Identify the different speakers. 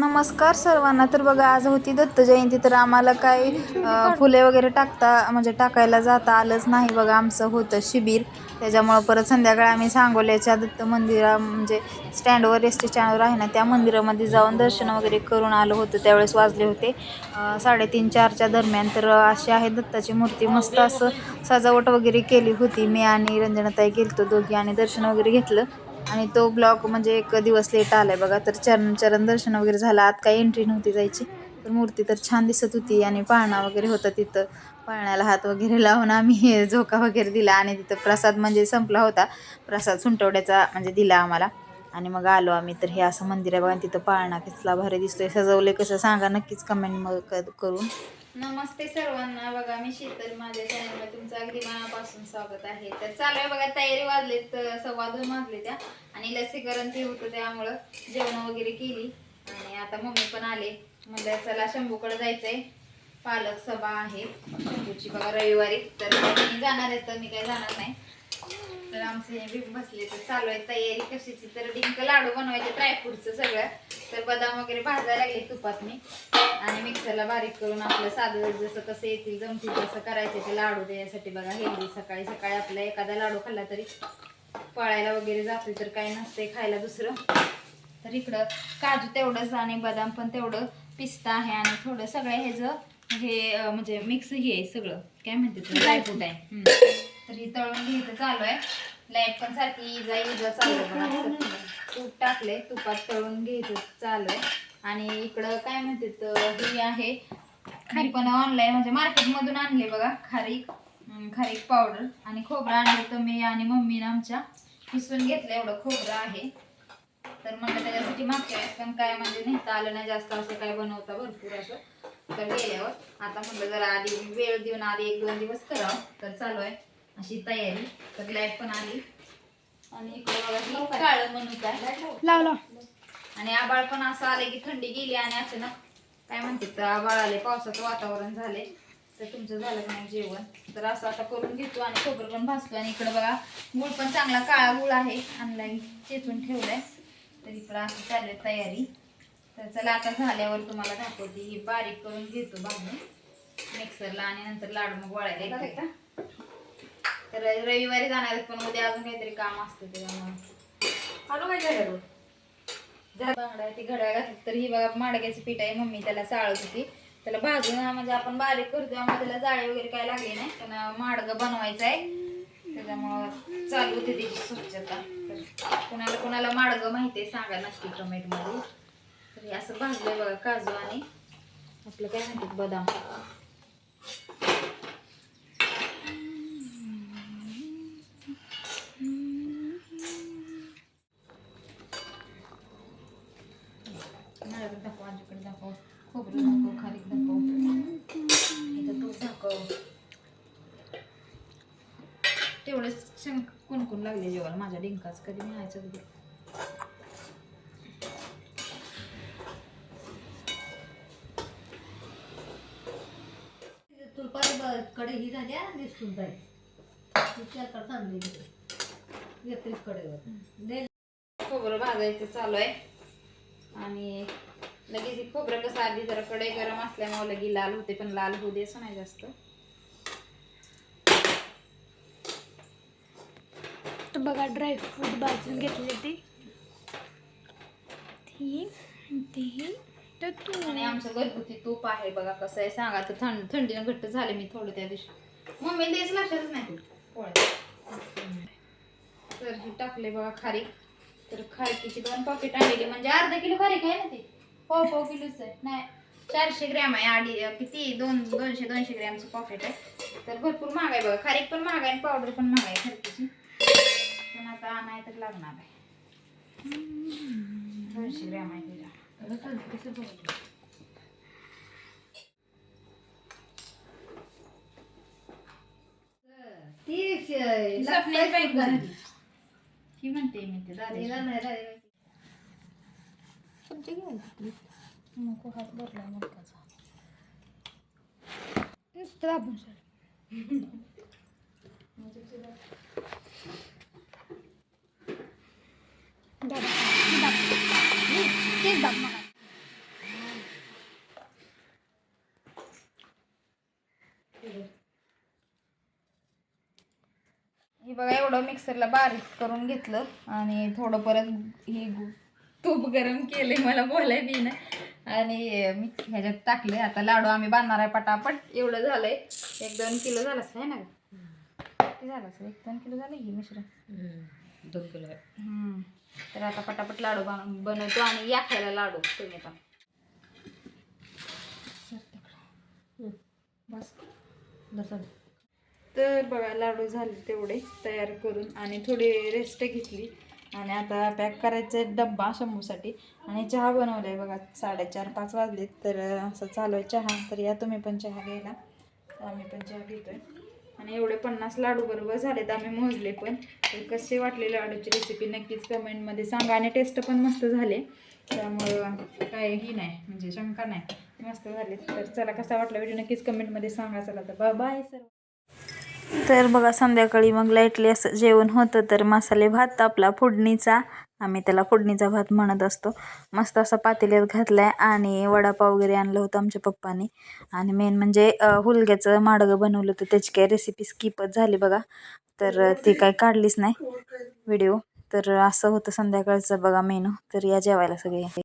Speaker 1: नमस्कार सर्वांना. तर बघा आज होती दत्त जयंती तर आम्हाला काही फुले वगैरे टाकता म्हणजे टाकायला जाता आलंच नाही बघा आमचं होतं शिबिर. त्याच्यामुळं परत संध्याकाळी आम्ही सांगोल्याच्या दत्त मंदिरा म्हणजे स्टँडवर एस टी स्टँडवर आहे ना त्या मंदिरामध्ये जाऊन दर्शन वगैरे करून आलो होतो. त्यावेळेस वाजले होते साडेतीन चारच्या दरम्यान. तर अशी आहे दत्ताची मूर्ती मस्त असं सजावट वगैरे केली होती. मी आणि रंजनाताई गेलतो दोघी आणि दर्शन वगैरे घेतलं. आणि तो ब्लॉक म्हणजे एक दिवस लेट आलाय बघा. तर चरण चरण दर्शन वगैरे झालं. आत काही एंट्री नव्हती जायची. तर मूर्ती तर छान दिसत होती आणि पाळणा वगैरे होता तिथं. पाळण्याला हात वगैरे लावून आम्ही झोका वगैरे दिला आणि तिथं प्रसाद म्हणजे संपला होता. प्रसाद सुंटवड्याचा म्हणजे दिला आम्हाला. आणि मग आलो आम्ही. तर हे असं मंदिर आहे बघा तिथं पाळणा कसला भारी दिसतोय. सजवले कसं सांगा नक्कीच कमेंट मग क- करून. नमस्ते सर्वांना. बघा मी शीतल माझ्या चॅनलमध्ये तुमचं अगदी मनापासून स्वागत आहे. तर चालू आहे बघा तयारी वाजलेत सव्वा दोन वाजले त्या. आणि लसीकरण ते होतं त्यामुळं जेवण वगैरे केली. आणि आता मम्मी पण आले. म्हणलं चला शंभूकडे जायचंय. पालक सभा आहे. शंभूची बघा रविवारी. तर मी जाणार आहे तर मी काही जाणार नाही. तर आमचे हे बी बसले. तर चालू आहे तयारी कशाची? तर डिंक लाडू बनवायचे ड्रायफ्रूटचं सगळं. तर बदाम वगैरे भाजायला लागले तुपात मी आणि मिक्सरला बारीक करून आपलं साधं जसं कसं येतील जमतील तसं करायचे ते लाडू द्यायसाठी बघा. हेल्दी सकाळी सकाळी आपला एखादा लाडू खाल्ला तरी पळायला वगैरे जाते तर काही नसते खायला दुसरं. तर इकडं काजू तेवढंच आणि बदाम पण तेवढं पिस्ता आहे आणि थोडं सगळं ह्याचं हे म्हणजे मिक्स हे आहे सगळं. काय म्हणते ड्रायफ्रूट आहे. तर ही तळून घ्यायचं चालू आहे. लाइट पण सारखी इजा इजा चालू तूप टाकले तुपात तळून घ्यायचं चालू आणि इकडं काय म्हणते ही आहे. खारी पण ऑनलाईन म्हणजे मार्केटमधून आणले बघा खारीक खारीक पावडर आणि खोबरं आणलं तर मी आणि मम्मीनं आमच्या किसून घेतलं एवढं खोबरं आहे. तर म्हणलं त्याच्यासाठी मागच्या वेळेस पण काय म्हणजे नेता आलं नाही जास्त असं काय बनवता भरपूर असं. तर गेल्यावर आता म्हणलं जरा आधी वेळ देऊन आधी एक दोन दिवस करावं तर चालू आहे. अशी तयारी. तर लाइट पण आली. आणि इकडे बघा काळं म्हणून काय?
Speaker 2: लावला.
Speaker 1: आणि आबाळ पण असं आले की थंडी गेली आणि अचानक काय म्हणते तर आबाळ आले पावसाचं वातावरण झाले तर तुमचं झालं का नाही जेवण? तर असं आता करून घेतो आणि खोबरं पण भाजतो आणि इकडं बघा गुळ पण चांगला काळा गुळ आहे. आणलाय चेचून ठेवलाय. तर इकडं असं चालू आहे तयारी. तर चला आता झाल्यावर तुम्हाला दाखवते. ही बारीक करून घेतो भाजून. मिक्सरला आणि नंतर लाडू मग वळायला येते. तर रविवारी जाणार आहेत पण उद्या अजून काहीतरी काम असतं त्याच्यामुळे. बांगडा आहे ती घड्याळ घातली. तर ही बघा माडग्याची पीठ आहे मम्मी त्याला चाळत होती. त्याला भाजून म्हणजे आपण बारीक करतो त्यामुळे त्याला जाळी वगैरे काय लागली नाही. पण माडगं बनवायचं आहे. त्याच्यामुळं चालू होती त्याची स्वच्छता. तर कुणाला कुणाला माडगं माहिती आहे सांगा नक्की कमेंटमध्ये. तर हे असं भाजलंय बघा काजू आणि आपलं काय म्हणतात बदाम. माडगं दाखव. खोबरं दाखव खारीक दाखव. इथं तूप दाखव. तेवढंच शंक कुणकुण लागले जेवायला? माझ्या डिंकाच कधी मिळायचं कधी?
Speaker 2: कडे ही झाल्या दिसून जाईल. तिच्या चांगली एकवीस कडेवर
Speaker 1: खोबरं भाजायचं चालू आहे. आणि लगेच खोबरं कसं आधी जरा कढई गरम असल्यामुळे लगे लाल होते पण लाल होऊ दे असं नाही जास्त.
Speaker 2: तर बघा ड्रायफ्रूट भाजून घेतले ते. तर तू.
Speaker 1: आणि आमचं घरगुती तूप आहे बघा कसं आहे सांगा तर थंड थंडीनं घट्ट झाले मी थोडं त्या दिवशी. मम्मी तेच लक्षातच नाही. तर हे टाकले बघा खारीक तर खारकीची दोन पॉकेट आणलेली म्हणजे अर्धा किलो खारीक आहे ना ती. पाव पाव किलोच आहे. नाही चारशे ग्रॅम आहे आडी किती? दोन दोनशे दोनशे ग्रॅमचं पॉकेट आहे. तर भरपूर महाग आहे बघा. खारीक पण महाग आहे आणि पावडर पण महाग आहे खारकीची. पण आता आणाय तर लागणार आहे. दोनशे ग्रॅम आहे तिला. ही म्हणते मी ते दादा नको हात भरला
Speaker 2: नुसतं आपण हे
Speaker 1: बघा एवढं मिक्सरला बारीक करून घेतलं आणि थोडं परत ही तूप गरम केले मला बोलाय बी ना आणि मी ह्याच्यात टाकले आता लाडू आम्ही बांधणार आहे पटापट. एवढं झालंय. एक दोन किलो झालं असं आहे ना? किती झालं असं एक दोन किलो झालं ही मिश्रण?
Speaker 2: दोन किलो.
Speaker 1: तर आता पटापट लाडू बन बनवतो आणि या खायला लाडू तुम्ही पण. बस. तर बघा लाडू झाले तेवढे तयार करून आणि थोडी रेस्ट घेतली. आणि आता पॅक करायचा डब्बा शंभूसाठी. आणि चहा बनवला आहे बघा साडेचार पाच वाजले तर असं चालू आहे चहा. तर या तुम्ही पण चहा घ्यायला. आम्ही पण चहा घेतोय. आणि एवढे पन्नास लाडू बरोबर झालेत आम्ही मोजले पण. तर कसे वाटले लाडूची रेसिपी नक्कीच कमेंटमध्ये सांगा. आणि टेस्ट पण मस्त झाले. त्यामुळं काहीही नाही म्हणजे शंका नाही. मस्त झाले तर चला कसा वाटला व्हिडिओ नक्कीच कमेंटमध्ये सांगा. चला तर बाय सर तर बघा संध्याकाळी मग लाईटली असं जेवण होतं तर मसाले भात आपला फोडणीचा. आम्ही त्याला फोडणीचा भात म्हणत असतो. मस्त असा पातेल्यात घातला आहे आणि वडापाव वगैरे आणलं होतं आमच्या पप्पाने. आणि मेन म्हणजे हुलग्याचं माडगं बनवलं होतं. त्याची काही रेसिपी स्किपच झाली बघा. तर ती काही काढलीच नाही. व्हिडिओ तर असं होतं संध्याकाळचं बघा मेनू तर या जेवायला सगळे.